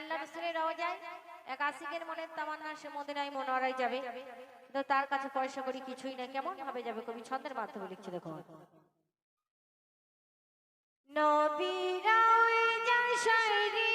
আল্লাহ রসুলের রওজায় এক আশিকের মনের তামান্না, সে মদিনায় মনোয়ারায় যাবে। কিন্তু তার কাছে পয়সা করি কিছুই না, কেমন ভাবে যাবে কবি? ছন্দের মাধ্যমে লিখছে দেখো নবী যায়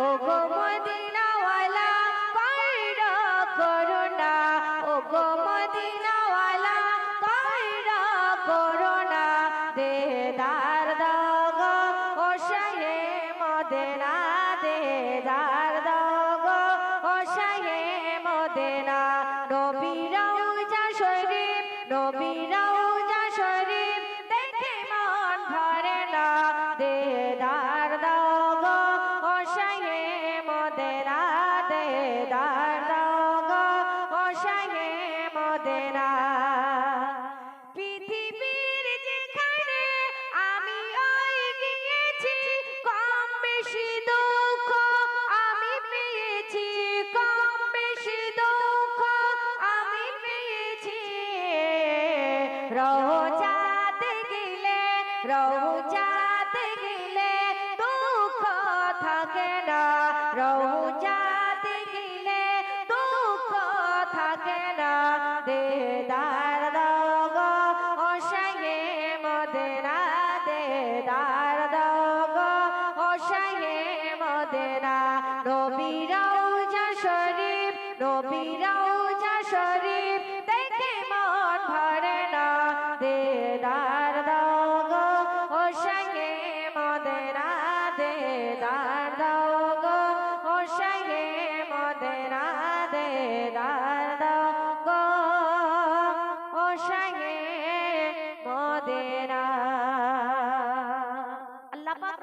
ও গো মদিনাওয়ালা পাইরা করুণা ও গো ও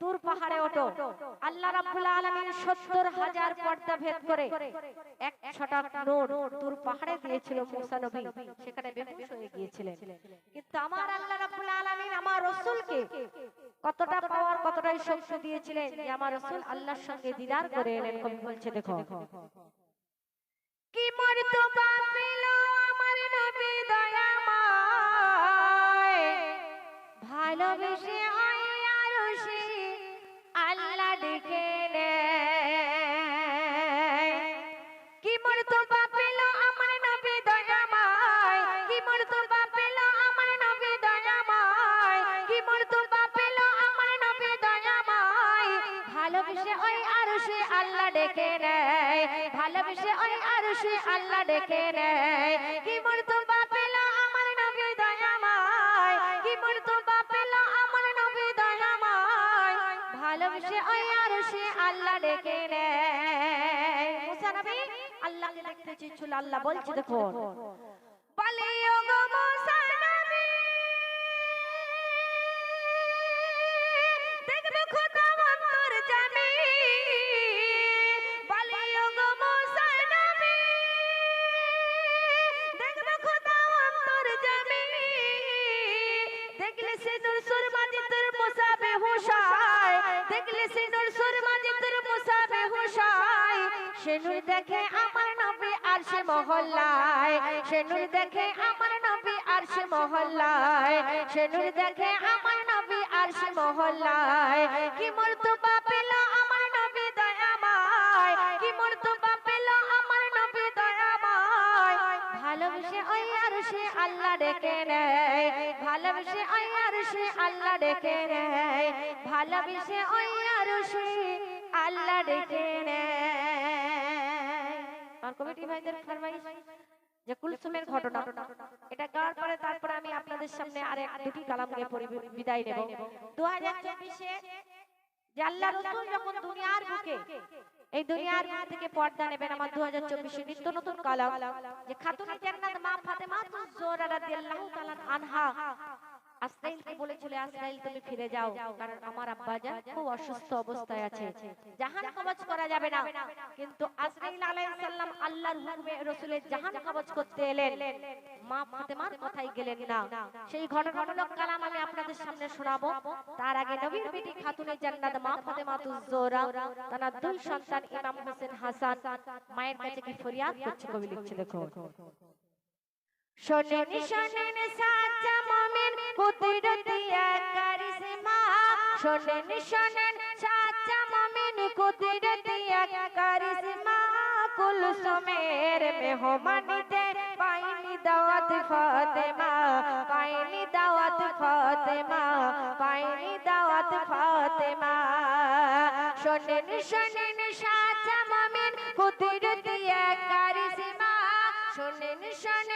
তুর পাহাড়ে ওঠো। আল্লাহ রাব্বুল আলামিন 70 হাজার পর্দা ভেদ করে এক ছটাক নূর তুর পাহাড়ে দিয়েছিল মুসা নবী, সেখানে বেহুশ হয়ে গিয়েছিলেন। কিন্তু আমার আল্লাহ রাব্বুল আলামিন আমার রাসূলকে কতটা পাওয়ার, কতটাই শক্তি দিয়েছিলেন যে আমার রাসূল আল্লাহর সঙ্গে দিদার করে এলেন। কবি বলছে, দেখো, কি মর্তবা পেল ডেকে নেয়। ভালোবেসে ওই আরশে আল্লাহ ডেকে নেয়। কি মর্তবা বাপেলো আমার নবী দয়াময়? কি মর্তবা পেল আমার নবী দয়াময়? ভালোবেসে ওই আরশে আল্লাহ ডেকে নেয়। মুসা নবী আল্লাহকে দেখতে চেয়েছিল, আল্লাহ বলছে দেখো আমার নবী আর সে মহল্লায়। সে নূর দেখে আমার নবী আর সে মহল্লায়। সে নূর দেখে আমার নবী আর সে মহল্লায়। কি মর্তবা পেল আমার নবী দয়াময়। কি মর্তবা পেল আমার নবী দয়াময়। ভালোবেসে ওই আর সে আল্লাহ ডেকে নেয়। ভালোবেসে ওই আর সে আল্লাহ ডেকে নেয়। ভালোবেসে ওই আর সে আল্লাহ ডেকে নেয়। আর কমিটি ভাইদের ফরমাইশ যে কুলসুমের ঘটনা এটা গাওয়ার পরে তারপরে আমি আপনাদের সামনে আর এক দুটি কালাম গিয়ে বিদায় নেব। দু হাজার চব্বিশে যে আল্লাহ রসুল যখন দুনিয়ার বুকে এই দুনিয়ার বুক থেকে পর্দা নেবেন আমার দু হাজার চব্বিশে নিত্য নতুন কালাম। যে খাতুন জান্নাত মা ফাতেমা জোহরা রাদিয়াল্লাহু তাআলা আনহা। তুমি ফিরে যাও, কারণ আমার খুব অসুস্থ অবস্থায় আছে। জাহান কবজ করা যাবে না। কিন্তু আলাইহিস সালাম আল্লাহর হুকুমে জাহান কবজ করতে এলেন। মা ফাতেমার কথাই গেলেন না। সেই ঘটনামূলক কালাম আমি আপনাদের সামনে শোনাবো। তার আগে নবীর খাতুনে জান্নাত মা তার দুই সন্তান ইমাম হোসেন হাসান। মায়ের কাছে কি ফরিয়াদ করছে কবি লিখছে দেখো শোনেন শোনেন সাচ্চা মুমিন কুদরতি এক কারিশমা শোনেন শোনেন সাচ্চা মুমিন কুদরতি এক কারিশমা কুলসুমের মেহমানিতে পাইনি দাওয়াত ফাতেমা, পাইনি দাওয়াত ফাতেমা, পাইনি দাওয়াত ফাতেমা। শোনেন শোনেন সাচ্চা মুমিন কুদরতি এক কারিশমা শোনেন শোনেন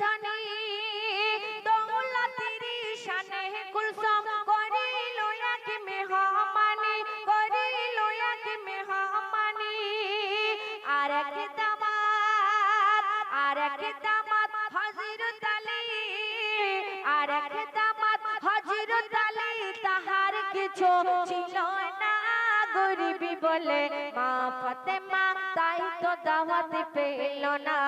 ধনী দৌলতের শানে কুলসুম করিল এক মেহমানি, করিল এক মেহমানি। আর এক দামাত, আর এক দামাত হযরত আলী আর এক মা তাই তো দাওয়াত পেল না।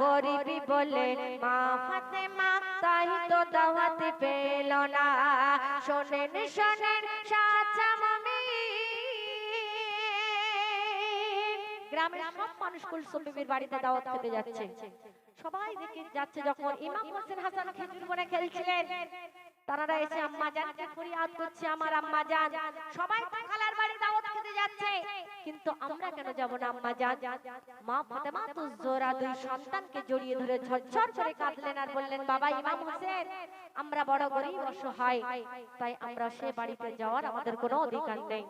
গরিবি বলে মা ফাতেমা তাই তো দাওয়াত পেল না। শোনেন শোনেন সাচা মামি গ্রামের সব মানুষ কুলসুম বিবির বাড়িতে দাওয়াত খেতে যাচ্ছে। সবাই দেখে যাচ্ছে যখন ইমাম হোসেন হাসান খেজুর বনে খেলছিলেন। তারা এসে, আম্মা জানকে ফরিয়াদ করছে, আমার আম্মা জান সবাই খালার বাড়ি দাওয়াত খেতে যাচ্ছে। কিন্তু আমরা কেন যাব না, আম্মা জান? মা ফাতেমা তো জোরা দুই সন্তানকে জড়িয়ে ধরে ঝরঝর করে কাঁদলেন আর বললেন, বাবা, ইমাম হোসেন, আমরা বড় গরিব, অসহায়। তাই আমরা সে বাড়িতে যাওয়ার আমাদের কোনো অধিকার নেই।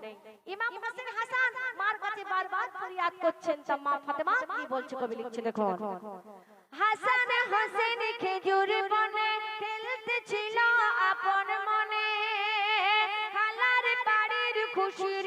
ইমাম হোসেন হাসান মার কাছে বারবার ফরিয়াদ করছেন, তা মা ফাতেমা কি বলছে কবি লিখছে দেখো হাসান হোসেন খেজুর বনে খেলতে ছিল আপন মনে। খালার বাড়ির খুশির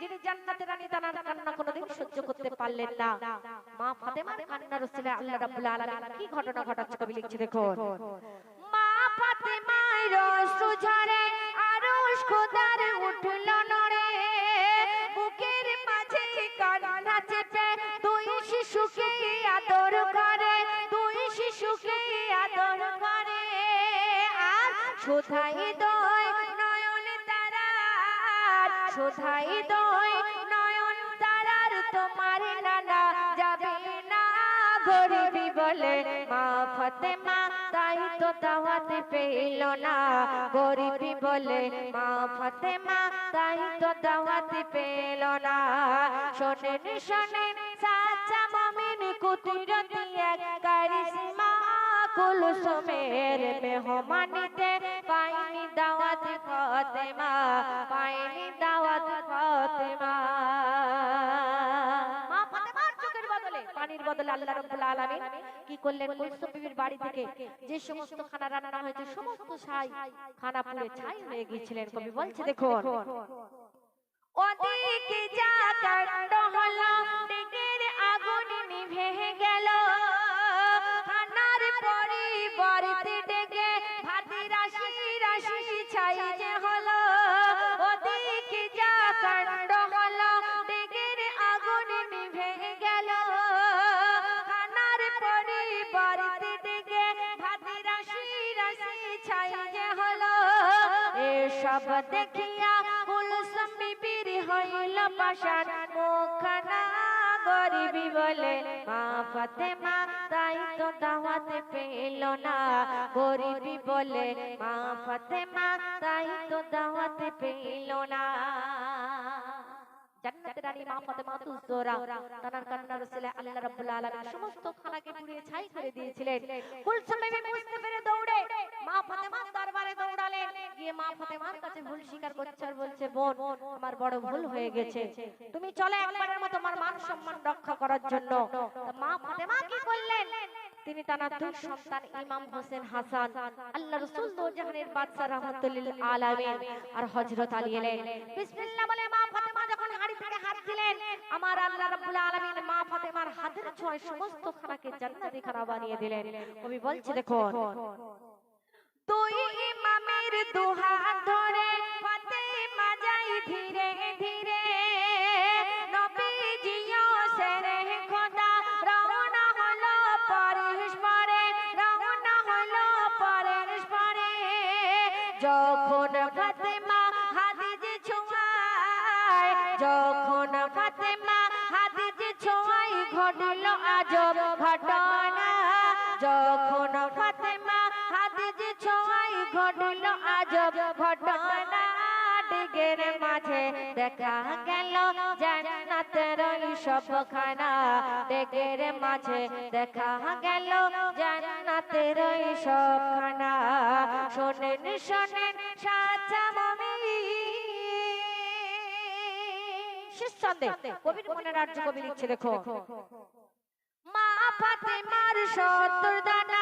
যিনি জান্নাতের রানী তার কান্না কোনোদিন সহ্য করতে পারলেন না। মা ফাতেমার কান্নার উসিলে আল্লাহ রাব্বুল আলামিন কি ঘটনা ঘটাচ্ছে কবি লিখছে দেখুন। মা ফাতেমার রস ঝরে, আরশ খোদার উঠল নড়ে। বুকের মাঝে কান্না চেপে দুই শিশুকে আদর করে, দুই শিশুকে আদর করে। আর শোধাই সুধাই দই, নয়ন তারার তোমার নানা যাবে না গরিবি বলে। মা ফতেমা, তাই তো দাওয়াতে পেল না গরিবি বলে। মা ফতেমা, তাই তো পেল না। শোনেন শোনেন কুতিরতি এক কারিশমা কুলসুমের মেহমানিতে ফতেমা, পাইনি দাওয়াত ফতেমা। মা ফাতেমার চোখের বদলে, পানির বদলে আল্লাহ রাব্বুল আলামিন কি করলেন? কুলসুম বিবির বাড়ি থেকে যে সমস্ত খানা রান্না হয়েছে, সমস্ত ছাই, খানা পুড়ে ছাই হয়ে গিয়েছিলেন। কবি বলছে, দেখুন। যা কাণ্ড হলো আগুন নিভে গেল। এসব দেখিয়া কুলসুম বিবির হইল পাশান মুখানা গরিবি বলে, মা ফাতেমা, তাই তো দাওয়াতে পেল না। গরিবি বলে, মা ফাতেমা, তাই তো দাওয়াতে পেল না। তুমি চলে একবারের মতো আমার মান সম্মান রক্ষা করার জন্য। মা ফাতেমা কি করলেন? তিনি তার দুই সন্তান ইমাম হোসেন হাসান, আল্লাহ রাসূল দোজাহানের বাদশা রাহমাতুল আলামিন আর হযরত আলী এলেন। বলে মা আমার আল্লাহ রাব্বুল আলামিন মা ফাতেমার হাতের ছোঁয়ায় সমস্ত খানাকে জান্নাতি খানা বানিয়ে দিলেন। কবি বলছে দেখুন তুই ইমামের দুহাত ধরে ফাতেমা যাই ধীরে ধীরে। নবীজিও সেরে খোদা রওনা হলো পরস্পরে রওনা হলো পরস্পরে যখন ঘটল আজব ঘটনা মাঝে। দেখা গেল জান্নাতের মাঝে। দেখা গেল জান্নাতের শোনেন শোনেন সাচা মমি কবির মনের রাজ্য কবি লিখছে, দেখো। মা ফাতেমার সত্তর দানা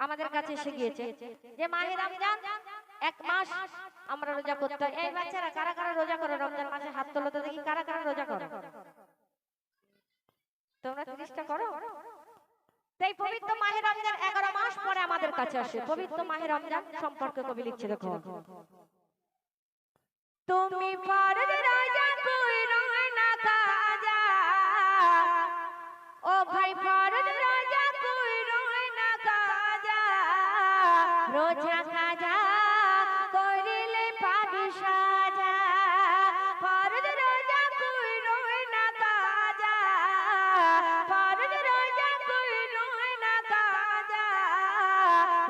আমাদের কাছে এসে গিয়েছে যে মাহে রমজান এক মাস আমরা রোজা করতে এই বাচ্চারা কারা কারা রোজা করো? রমজান মাসে হাত তোলো তো দেখি কারা কারা রোজা করো? তোমরা তিরিশটা করো? তাই পবিত্র মাহে রমজান এগারো মাস পরে আমাদের কাছে আসে। পবিত্র মাহে রমজান সম্পর্কে কবি লিখছে দেখো। তুমি ফরজ রাজা কই রয় না কাজা ও ভাই ফরজ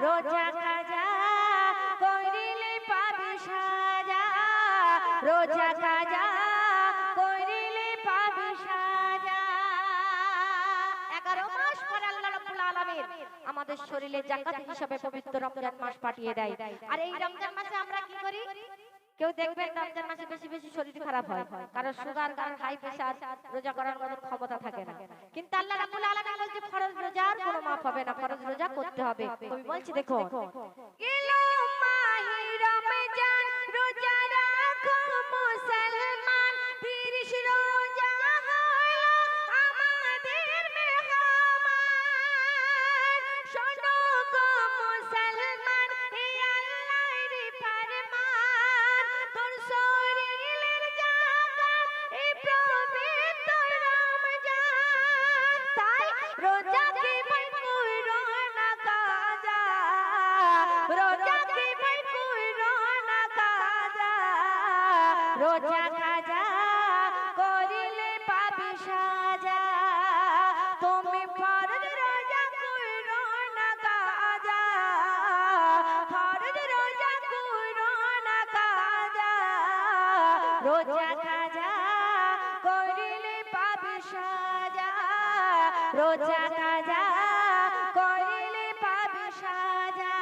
রোজা কাজা পাবি সাজা। রোজা কাজা পাবি আমাদের শরীরে জাকাত হিসাবে পবিত্র রমজান মাস পাঠিয়ে দেয়। আর এই রমজান মাসে আমরা কি করি? কেউ দেখবেন রমজান মাসে বেশি বেশি শরীর খারাপ হয়। কারণ সুগার কারণ হাই প্রেসার রোজা করার কোনো ক্ষমতা থাকে না। কিন্তু আল্লাহ রাব্বুল আলামিন বলছে, ফরজ রোজার কোনো মাফ হবে না, ফরজ রোজা করতে হবে। আমি বলছি দেখো রোজা খাজা করিলে পাবি সাজা। রোজা খাজা করিলে পাবি সাজা।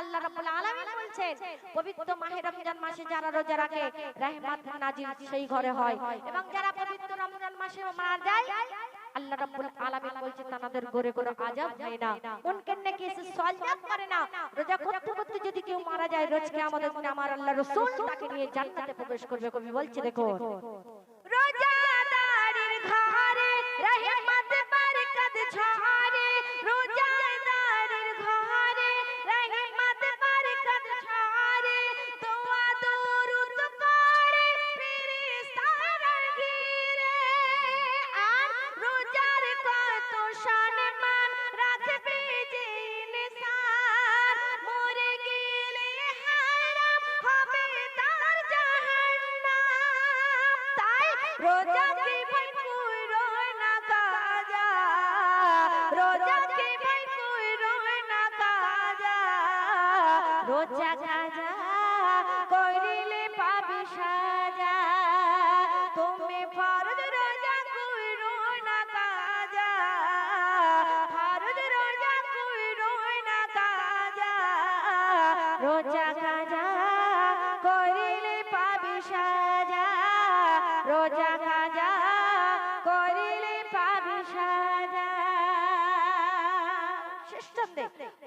আল্লাহ রাব্বুল আলামিন বলছেন, পবিত্র মাহে রমজান মাসে যারা রোজা রাখে, রহমত নাজিল সেই ঘরে হয়। এবং যারা পবিত্র রমজান মাসে মারা যায় আল্লাহ রাব্বুল আলামিন বলছে তাদের ঘরে কোনো আযাব হয় না। উনকে নাকি এসে সওয়াল করে না। রোজা করতে করতে যদি কেউ মারা যায় রোজ কিয়ামতের দিন আমার আল্লাহ রাসূল তাকে নিয়ে জান্নাতে প্রবেশ করবে কবি বলছে দেখো তাই রোজাকে ভাই পুরো না কাজা? রোজাকে ভাই পুরো না কাজা? রোজা কাজা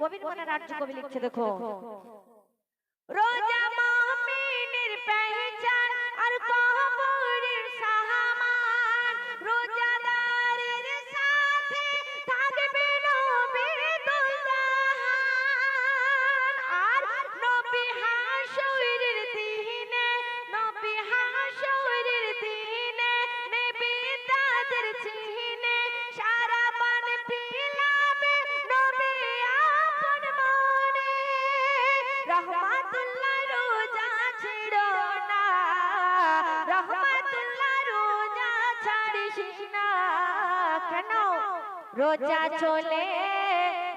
কবির মনে রাজ্য কবি লিখছে দেখো। রোজা চলে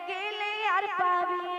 গেলে আর পাবি